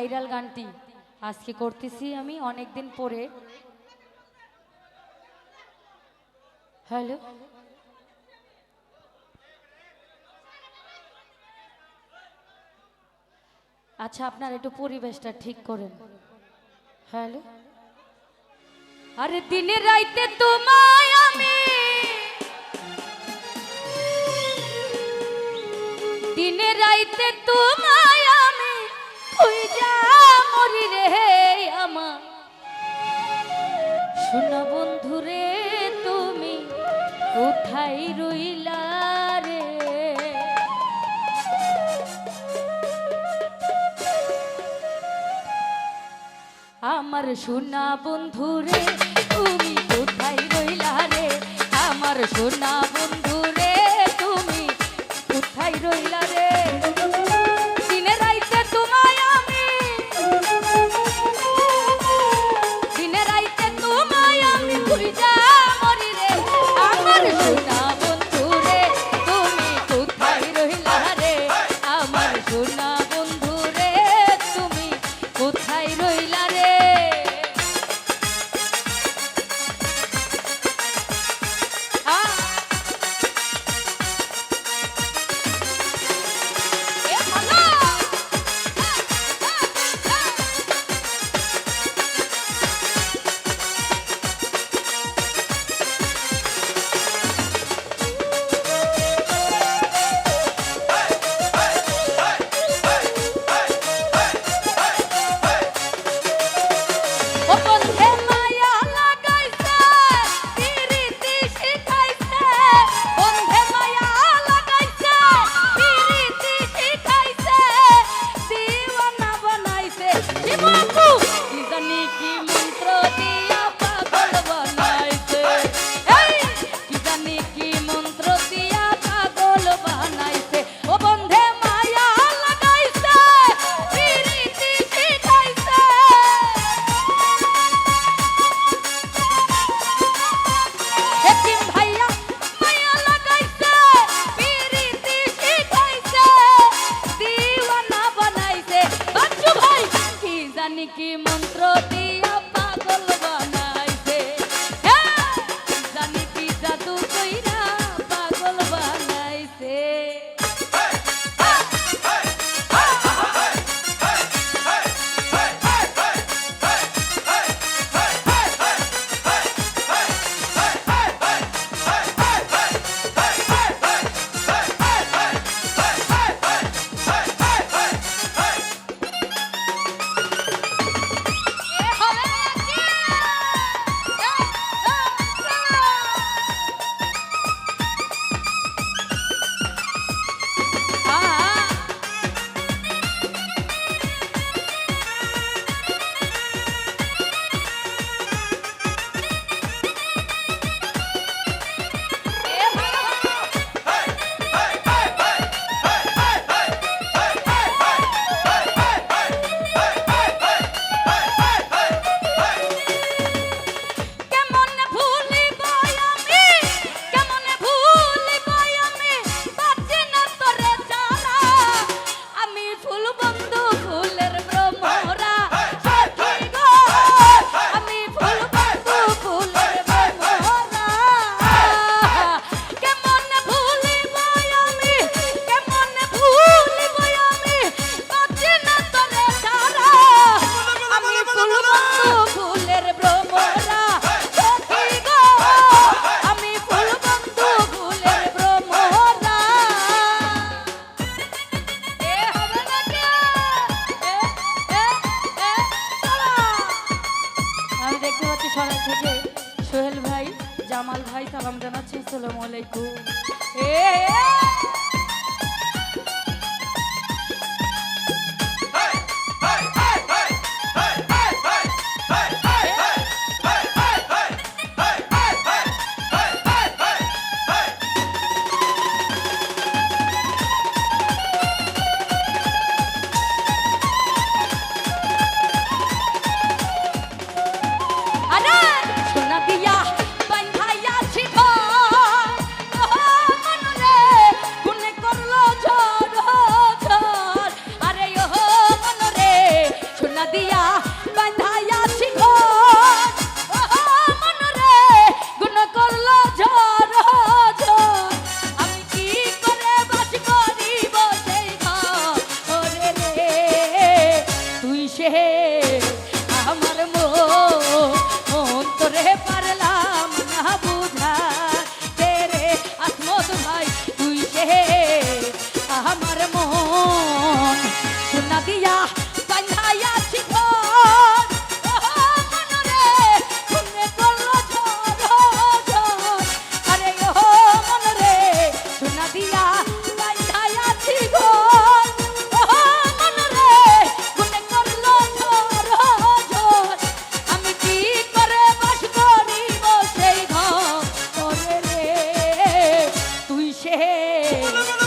Viral গানটি আজকে করতেছি আমি অনেক দিন পরে। হ্যালো? আচ্ছা আপনার একটু পরিবেশটা ঠিক করেন। হ্যালো? আর দিনে রাইতে তোমায় আমি দিনে রাইতে তোমায় আমার শোনা বন্ধু রে তুমি কোথায় রইলা রে? আমার সোনা বন্ধু রে তুমি কোথায় রইলা রে? আমার সোনা বন্ধু তুমি কোথায় রইলা রে? বৈজ্ঞানিক মন্ত্র দিয়া পাগল জামাল ভাই সালাম জানাচ্ছি আসসালামু আলাইকুম। এ Look at